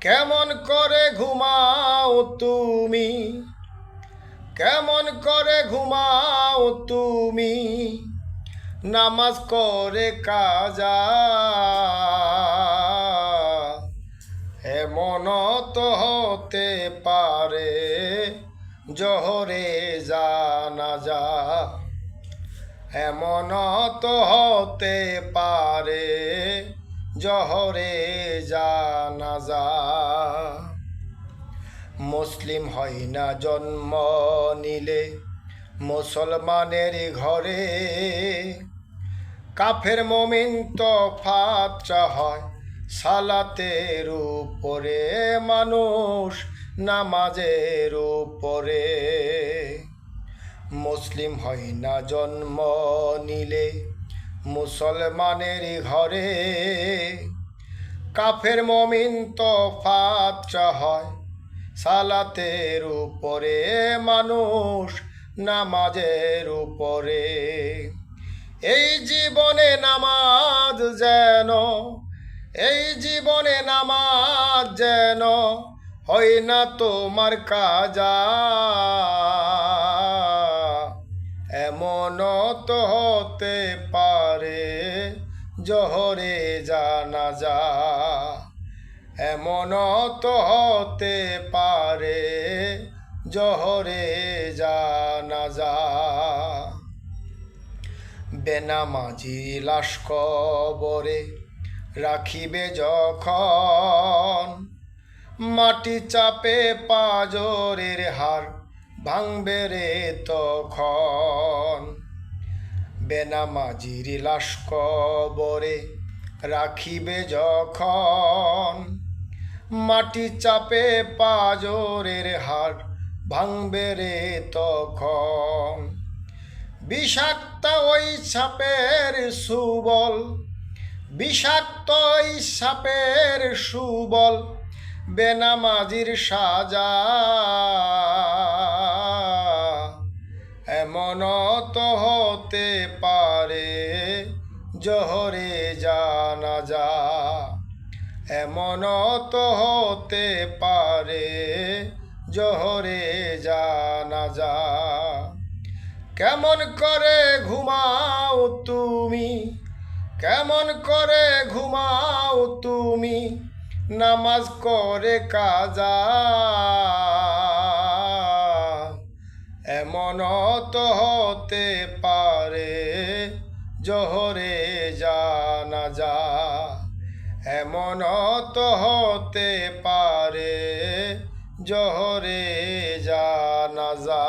কেমন করে ঘুমাও তুমি? কেমন করে ঘুমাও তুমি? নামাজ করে কাজা। এমন তো হতে পারে জহরে জানা যা এমন তো হতে পারে জহরে জানাজা মুসলিম হয় না জন্ম নিলে, মুসলমানের ঘরে। কাফের মমিন তো ফাচ্চা হয় সালাতের উপরে, মানুষ নামাজের উপরে। মুসলিম হয় না জন্ম নিলে মুসলমানের ঘরে কাফের মমিন তো ফাচ্চা হয়। সালাতের উপরে মানুষ নামাজের উপরে। এই জীবনে নামাজ যেন, এই জীবনে নামাজ যেন হয় না তোমার কাজা। এমন তো হতে জহরে জানা যা, এমন তো হতে পারে, জহরে জানা যা। বেনামাজি লাশ কবরে রাখিবে যখন, মাটি চাপে পাজরের হার ভাঙবে রে তখন। বেনামাজির লাশ কবরে রাখিবে যখন। মাটি চাপে পাজরের হার ভাঙবে রে তখন। বিষাক্ত ওই সাপের সুবল, বিষাক্ত ওই সাপের সুবল বেনামাজির সাজা। এমন তো হতে পারে, জহরে জানা যা। এমন তো হতে পারে, জহরে জানা যা। কেমন করে ঘুমাও তুমি, কেমন করে ঘুমাও তুমি, নামাজ করে কাজা। এমন তো হতে পারে জহরে জানা যা। এমন তো হতে পারে জহরে জানা যা।